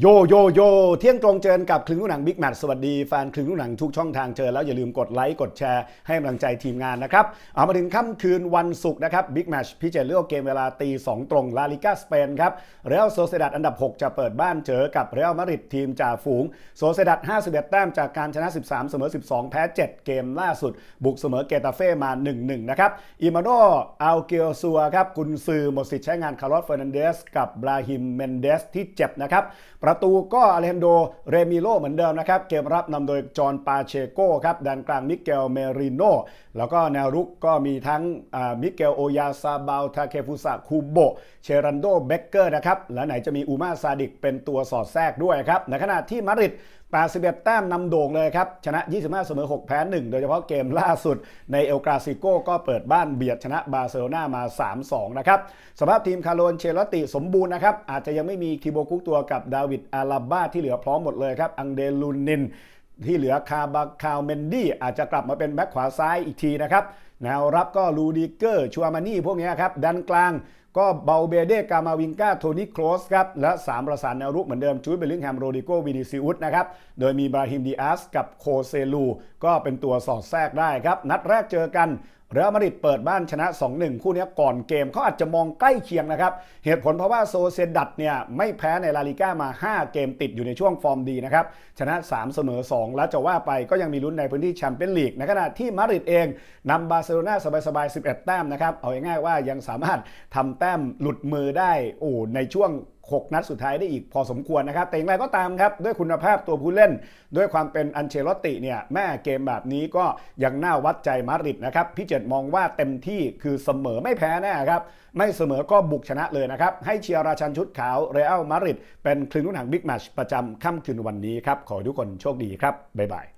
โยโยโยเที่ยงตรงเจอกับคลึงลูกหนังบิ๊กแมทสวัสดีแฟนคลึงลูกหนังทุกช่องทางเจอแล้วอย่าลืมกดไลค์กดแชร์ให้กำลังใจทีมงานนะครับ เอามาถึงค่ำคืนวันศุกร์นะครับบิ๊กแมทพิเจเลือกเกมเวลาตีสองตรงลาลิกาสเปนครับเรอัลโซเซดัดอันดับ 6 จะเปิดบ้านเจอกับเรอัลมาดริดทีมจ่าฝูงโซเซดัด51 แต้มจากการชนะ 13 เสมอ 12 แพ้ 7 เกมล่าสุด บุกเสมอเกตาเฟ่มา 1-1 นะครับอิมาโนอัลเกียลซัวครับกุนซือหมดสิทธิ์ใช้งานคาร์ลอสเฟอร์นันเดสกับบราฮิมเมนเดสที่เจ็บนะครับประตูก็อเลนโดเรมิโลเหมือนเดิมนะครับ เกมรับนำโดยจอห์นปาเชโกครับด้านกลางมิเกลเมริโนแล้วก็แนวรุกก็มีทั้งมิเกลโอยาซาบาลทาเคฟุสะคูโบเชรันโดเบเกอร์นะครับและไหนจะมีอูมาซาดิกเป็นตัวสอดแทรกด้วยครับในขณะที่มาดริด 81 แต้มนำโด่งเลยครับ ชนะ 25 เสมอ 6 แพ้ 1 โดยเฉพาะเกมล่าสุดในเอลกราซิโกก็เปิดบ้านเบียดชนะบาร์เซโลนามา 3-2 นะครับ สภาพทีมคาร์โลนเชลติสมบูรณ์นะครับ อาจจะยังไม่มีคิโบกุกตัวกับดาวิดอาราบ้าที่เหลือพร้อมหมดเลยครับ อังเดลูนิน ที่เหลือคาบาคาวเมนดี้อาจจะกลับมาเป็นแบ็คขวาซ้ายอีกทีนะครับแนวรับก็ลูดิเกอร์ชัวมานี่พวกนี้ครับดันกลาง ก็เบลเบเดกามาวิงกาโทนี่โครสครับและ 3 ประสานแนวรุกเหมือนเดิมจูดเบลลิงแฮมโรดิโกวินิซิอุสนะครับ โดยมีบราฮิมดีอาสกับโคเซลู ก็เป็นตัวสอดแทรกได้ครับ นัดแรกเจอกัน เรอัลมาดริดเปิดบ้านชนะ 2-1 คู่นี้ก่อนเกมเขาอาจจะมองใกล้เคียงนะครับ เหตุผลเพราะว่าโซเซดัดเนี่ยไม่แพ้ในลาลิก้ามา 5 เกมติดอยู่ในช่วงฟอร์มดีนะครับ ชนะ 3 เสมอ 2 แล้วจะว่าไปก็ยังมีลุ้นในพื้นที่แชมเปี้ยนลีกในขณะที่มาดริดเองนำบาร์เซโลนาสบายๆ 11 แต้มนะครับ เอาง่ายๆว่ายังสามารถทำแต้มหลุดมือได้โอ้ในช่วง 6 นัดสุดท้ายได้อีกพอสมควรนะครับ แต่อย่างไรก็ตามครับ ด้วยคุณภาพตัวผู้เล่น ด้วยความเป็นอันเชลติเนี่ยแม่เกมแบบนี้ก็ยังน่าวัดใจมาดริดนะครับ พี่เจตมองว่าเต็มที่คือเสมอไม่แพ้แน่ครับ ไม่เสมอก็บุกชนะเลยนะครับ ให้เชียร์ราชันชุดขาวเรอัลมาดริดเป็นคลึงลูกหนังบิ๊กแมชประจำค่ำคืนวันนี้ครับ ขอทุกคนโชคดีครับบ๊ายบาย